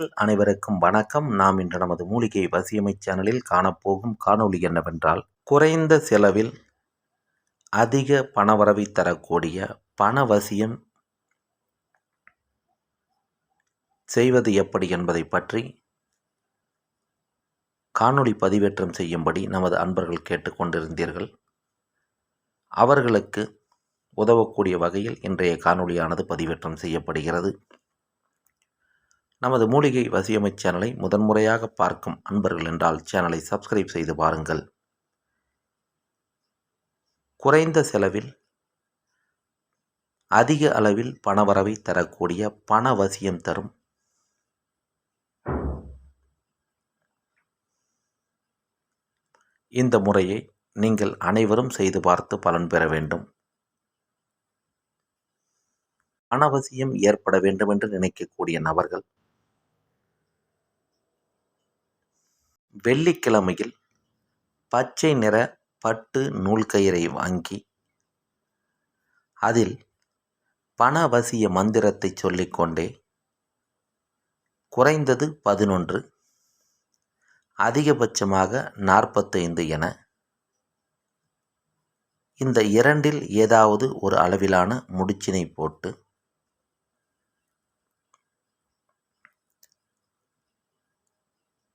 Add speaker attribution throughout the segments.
Speaker 1: அனைவருக்கும் வணக்கம். நாம் இன்று நமது மூலிகை வசியமை சேனலில் காணப்போகும் காணொளி என்னவென்றால் குறைந்த செலவில் அதிக பணவரவை தரக்கூடிய பணவசியம் செய்வது எப்படி என்பதை பற்றி காணொளி பதிவேற்றம் செய்யும்படி நமது அன்பர்கள் கேட்டுக்கொண்டிருந்தீர்கள் அவர்களுக்கு உதவக்கூடிய வகையில் இன்றைய காணொளியானது பதிவேற்றம் செய்யப்படுகிறது. நமது மூலிகை வசியமை சேனலை முதன்முறையாக பார்க்கும் அன்பர்கள் என்றால் சேனலை சப்ஸ்கிரைப் செய்து பாருங்கள். குறைந்த செலவில் அதிக அளவில் பணவரவை தரக்கூடிய பணவசியம் தரும் இந்த முறையை நீங்கள் அனைவரும் செய்து பார்த்து பலன் பெற வேண்டும். பணவசியம் ஏற்பட வேண்டும் என்று நினைக்கக்கூடிய நபர்கள் வெள்ளிக்கிழமையில் பச்சை நிற பட்டு நூல்கயிறை வாங்கி அதில் பணவசிய மந்திரத்தை சொல்லிக்கொண்டே குறைந்தது பதினொன்று அதிகபட்சமாக நாற்பத்தைந்து என இந்த இரண்டில் ஏதாவது ஒரு அளவிலான முடிச்சினை போட்டு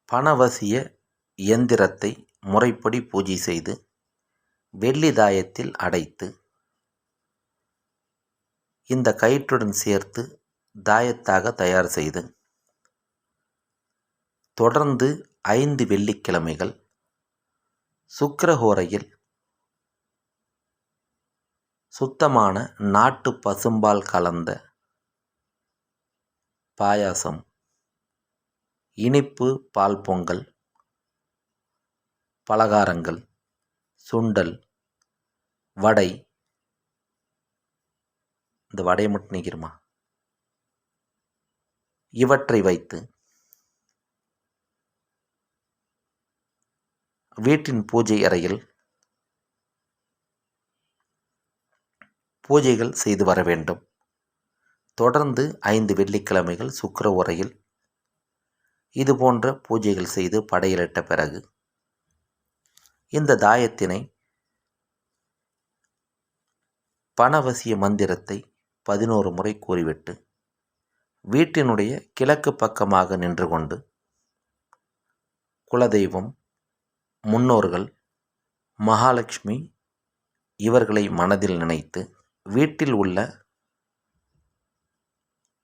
Speaker 1: பணவசிய இயந்திரத்தை முறைப்படி பூஜை செய்து வெள்ளி தாயத்தில் அடைத்து இந்த கயிற்றுடன் சேர்த்து தாயத்தாக தயார் செய்து தொடர்ந்து ஐந்து வெள்ளிக்கிழமைகள் சுக்கரஹோரையில் சுத்தமான நாட்டு பசும்பால் கலந்த பாயாசம் இனிப்பு பால் பொங்கல் பலகாரங்கள் சுண்டல் வடை. இந்த வடையை மட்டும் நீக்கிருமா இவற்றை வைத்து வீட்டின் பூஜை அறையில் பூஜைகள் செய்து வர வேண்டும். தொடர்ந்து ஐந்து வெள்ளிக்கிழமைகள் சுக்கர உரையில் இது போன்ற பூஜைகள் செய்து படையலிட்ட பிறகு இந்த தாயத்தினை பணவசிய மந்திரத்தை பதினோரு முறை கூறிவிட்டு வீட்டினுடைய கிழக்கு பக்கமாக நின்று கொண்டு குலதெய்வம் முன்னோர்கள் மகாலட்சுமி இவர்களை மனதில் நினைத்து வீட்டில் உள்ள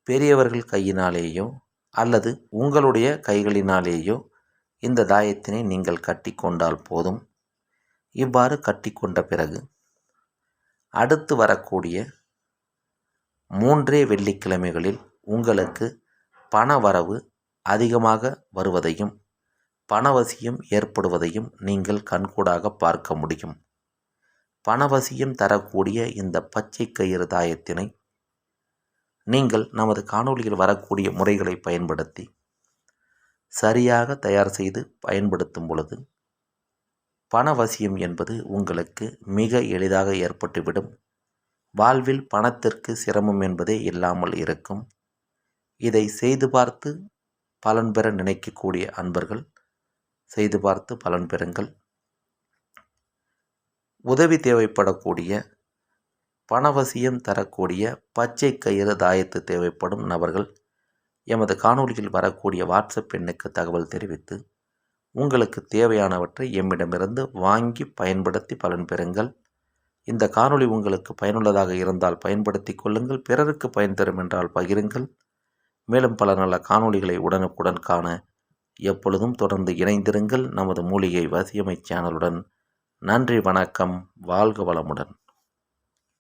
Speaker 1: பெரியவர்கள் கையினாலேயோ அல்லது உங்களுடைய கைகளினாலேயோ இந்த தாயத்தினை நீங்கள் கட்டி கொண்டால் போதும். இவ்வாறு கட்டி கொண்ட பிறகு அடுத்து வரக்கூடிய மூன்றே வெள்ளிக்கிழமைகளில் உங்களுக்கு பண வரவு அதிகமாக வருவதையும் பணவசியம் ஏற்படுவதையும் நீங்கள் கண்கூடாக பார்க்க முடியும். பணவசியம் தரக்கூடிய இந்த பச்சை கயிறு தாயத்தினை நீங்கள் நமது காணொளியில் வரக்கூடிய முறைகளை பயன்படுத்தி சரியாக தயார் செய்து பயன்படுத்தும் பொழுது பணவசியம் என்பது உங்களுக்கு மிக எளிதாக ஏற்பட்டுவிடும். வாழ்வில் பணத்திற்கு சிரமம் என்பதே இல்லாமல் இருக்கும். இதை செய்து பார்த்து பலன் பெற நினைக்கக்கூடிய அன்பர்கள் செய்து பார்த்து பலன் பெறுங்கள். உதவி தேவைப்படக்கூடிய பணவசியம் தரக்கூடிய பச்சை கயிறு தாயத்து தேவைப்படும் நபர்கள் எமது காணொலியில் வரக்கூடிய வாட்ஸ்அப் எண்ணுக்கு தகவல் தெரிவித்து உங்களுக்கு தேவையானவற்றை எம்மிடமிருந்து வாங்கி பயன்படுத்தி பலன் பெறுங்கள். இந்த காணொளி உங்களுக்கு பயனுள்ளதாக இருந்தால் பயன்படுத்தி கொள்ளுங்கள் பிறருக்கு பயன் தரும் என்றால் பகிருங்கள். மேலும் பல நல்ல காணொளிகளை உடனுக்குடன் காண எப்பொழுதும் தொடர்ந்து இணைந்திருங்கள். நமது மூலிகை வசியமை சேனலுடன் நன்றி வணக்கம் வாழ்க வளமுடன்.